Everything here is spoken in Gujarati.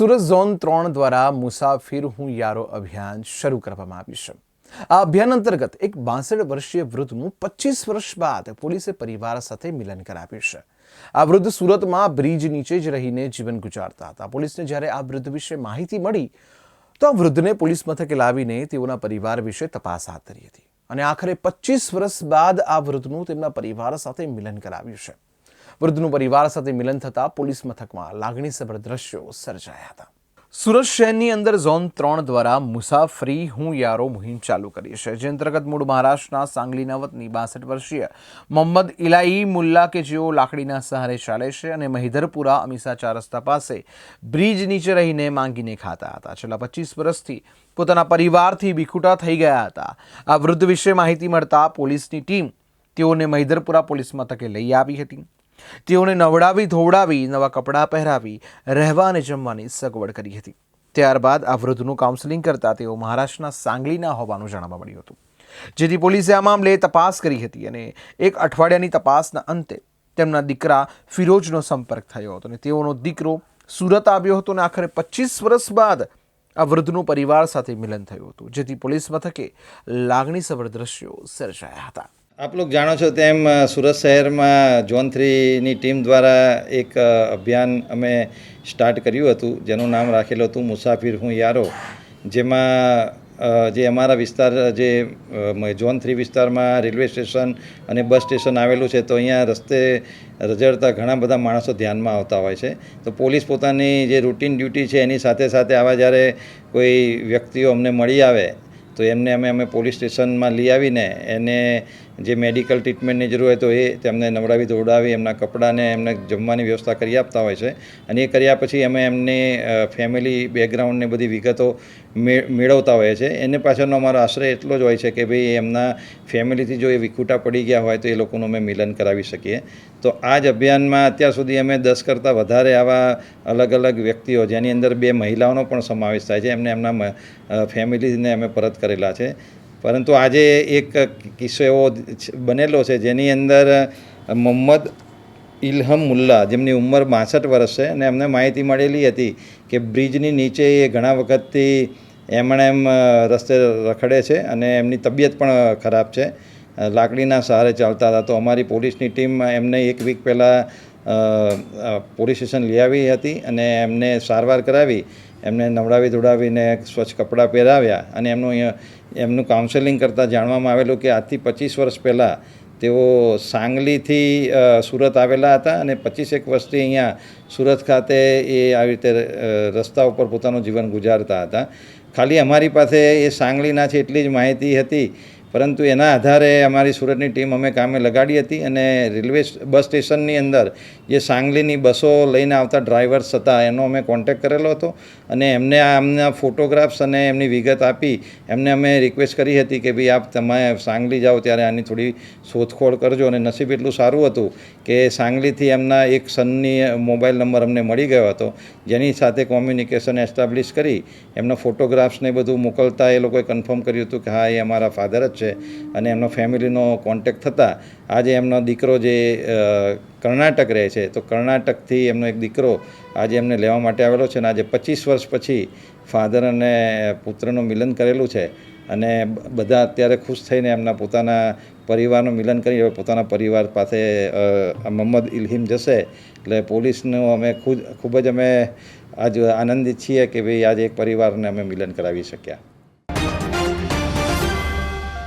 સુરત ઝોન ત્રણ દ્વારા મુસાફિર હું યારો અભિયાન શરૂ કરવામાં આવ્યું છે. આ અભિયાન અંતર્ગત એક બાસઠ વર્ષીય વૃદ્ધનું પચીસ વર્ષ બાદ પોલીસે પરિવાર સાથે મિલન કરાવ્યું છે. આ વૃદ્ધ સુરતમાં બ્રિજ નીચે જ રહીને જીવન ગુજારતા હતા. પોલીસને જ્યારે આ વૃદ્ધ વિશે માહિતી મળી, તો આ વૃદ્ધને પોલીસ મથકે લાવીને તેઓના પરિવાર વિશે તપાસ હાથ ધરી હતી. અને આખરે પચીસ વર્ષ બાદ આ વૃદ્ધનું તેમના પરિવાર સાથે મિલન કરાવ્યું છે. વૃદ્ધનું પરિવાર સાથે મિલન થતાં પોલીસ મથકમાં લાગણીસભર દ્રશ્યો સર્જાયા હતા. સુરત શહેરની અંદર ઝોન ત્રણ દ્વારા મુસાફરી હું યારો મુહિમ ચાલુ કરી છે, જે અંતર્ગત મૂળ મહારાષ્ટ્રના સાંગલીના વતની બાસઠ વર્ષીય મોહમ્મદ ઇલાઈ મુલ્લા કે જેઓ લાકડીના સહારે ચાલે છે અને મહિધરપુરા અમીસા ચાર રસ્તા પાસે બ્રિજ નીચે રહીને માંગીને ખાતા હતા. છેલ્લા પચીસ વર્ષથી પોતાના પરિવારથી વિખૂટા થઈ ગયા હતા. આ વૃદ્ધ વિશે માહિતી મળતા પોલીસની ટીમ તેઓને મહિધરપુરા પોલીસ મથકે લઈ આવી હતી. તેઓને નવડાવી, ધોવડાવી, નવા કપડાં પહેરાવી રહેવા અને જમવાની સગવડ કરી હતી. ત્યારબાદ આ વૃદ્ધનું કાઉન્સેલિંગ કરતા તેઓ મહારાષ્ટ્રના સાંગલીના હોવાનું જાણવા મળ્યું હતું. જેથી પોલીસે આ મામલે તપાસ કરી હતી અને એક અઠવાડિયાની તપાસના અંતે તેમના દીકરા ફિરોજનો સંપર્ક થયો હતો અને તેઓનો દીકરો સુરત આવ્યો હતો અને આખરે પચીસ વર્ષ બાદ આ વૃદ્ધનું પરિવાર સાથે મિલન થયું હતું. જેથી પોલીસ મથકે લાગણીસભર દ્રશ્યો સર્જાયા હતા. આપ લોક જાણો છો તેમ સુરત શહેરમાં ઝોન થ્રીની ટીમ દ્વારા એક અભિયાન અમે સ્ટાર્ટ કર્યું હતું, જેનું નામ રાખેલું હતું મુસાફિર હું યારો, જેમાં જે અમારા વિસ્તાર, જે ઝોન થ્રી વિસ્તારમાં રેલવે સ્ટેશન અને બસ સ્ટેશન આવેલું છે, તો અહીંયા રસ્તે રજડતા ઘણા બધા માણસો ધ્યાનમાં આવતા હોય છે. તો પોલીસ પોતાની જે રૂટીન ડ્યુટી છે, એની સાથે સાથે આવા જ્યારે કોઈ વ્યક્તિઓ અમને મળી આવે, તો એમને અમે અમે પોલીસ સ્ટેશનમાં લઈ આવીને એને જે મેડિકલ ટ્રીટમેન્ટની જરૂર હોય તો એ તેમને નવડાવી દોડાવી એમના કપડાને એમને જમવાની વ્યવસ્થા કરી આપતા હોય છે. અને એ કર્યા પછી અમે એમની ફેમિલી બેકગ્રાઉન્ડને બધી વિગતો મેળવતા હોઈએ છે. એને પાછળનો અમારો આશ્રય એટલો જ હોય છે કે ભાઈ એમના ફેમિલીથી જો એ વિખૂટા પડી ગયા હોય તો એ લોકોનું અમે મિલન કરાવી શકીએ. તો આ જ અભિયાનમાં અત્યાર સુધી અમે દસ કરતાં વધારે આવા અલગ અલગ વ્યક્તિઓ, જેની અંદર બે મહિલાઓનો પણ સમાવેશ થાય છે, એમને એમના ફેમિલીને અમે પરત કરેલા છે. પરંતુ આજે એક કિસ્સો એવો બનેલો છે, જેની અંદર મોહમ્મદ ઇલહમ મુલ્લા જેમની ઉંમર બાસઠ વર્ષ છે અને એમને માહિતી મળેલી હતી કે બ્રિજની નીચે એ ઘણા વખતથી એમણે એમ રસ્તે રખડે છે અને એમની તબિયત પણ ખરાબ છે. લાકડીના સહારે ચાલતા હતા. તો અમારી પોલીસની ટીમ એમને એક વીક પહેલાં પોલીસ સ્ટેશન લઈ આવી હતી અને એમને સારવાર કરાવી. એમને નવડાવી ધોડાવીને સ્વચ્છ કપડાં પહેરાવ્યા અને એમનું એમનું કાઉન્સેલિંગ કરતાં જાણવામાં આવેલું કે આજથી પચીસ વર્ષ પહેલાં તેઓ સાંગલીથી સુરત આવેલા હતા અને પચીસેક વર્ષથી અહીંયા સુરત ખાતે એ આવી રીતે રસ્તા ઉપર પોતાનું જીવન ગુજારતા હતા. ખાલી અમારી પાસે એ સાંગલીના છે એટલી જ માહિતી હતી પરંતુ એના આધારે અમારી સુરતની ટીમ અમે કામે લગાડી હતી અને રેલવે બસ સ્ટેશનની અંદર જે સાંગલીની બસો લઈને આવતા ડ્રાઈવર્સ હતા, એનો અમે કોન્ટેક્ટ કરેલો હતો અને એમને આમના ફોટોગ્રાફ્સ અને એમની વિગત આપી એમને અમે રિક્વેસ્ટ કરી હતી કે ભાઈ આપ તમે સાંગલી જાઓ ત્યારે આની થોડી શોધખોળ કરજો અને નસીબ એટલું સારું હતું કે સાંગલીથી એમના એક સનની મોબાઈલ નંબર અમને મળી ગયો હતો, જેની સાથે કોમ્યુનિકેશન એસ્ટાબ્લિશ કરી, એમના ફોટોગ્રાફ્સને બધું મોકલતા એ લોકોએ કન્ફર્મ કર્યું હતું કે હા, એ અમારા ફાધર જ છે. અને એમનો ફેમિલીનો કોન્ટેક્ટ થતાં આજે એમનો દીકરો જે કર્ણાટક રહે છે, તો કર્ણાટકથી એમનો એક દીકરો આજે એમને લેવા માટે આવેલો છે અને આજે પચીસ વર્ષ પછી ફાધર અને પુત્રનું મિલન કરેલું છે. અને બધા અત્યારે ખુશ થઈને એમના પોતાના પરિવારનું મિલન કરી હવે પોતાના પરિવાર પાસે મોહમ્મદ ઇલહિમ જશે. એટલે પોલીસનું અમે ખૂબ ખૂબ જ અમે આજ આનંદિત છીએ કે ભાઈ આજે એક પરિવારને અમે મિલન કરાવી શક્યા.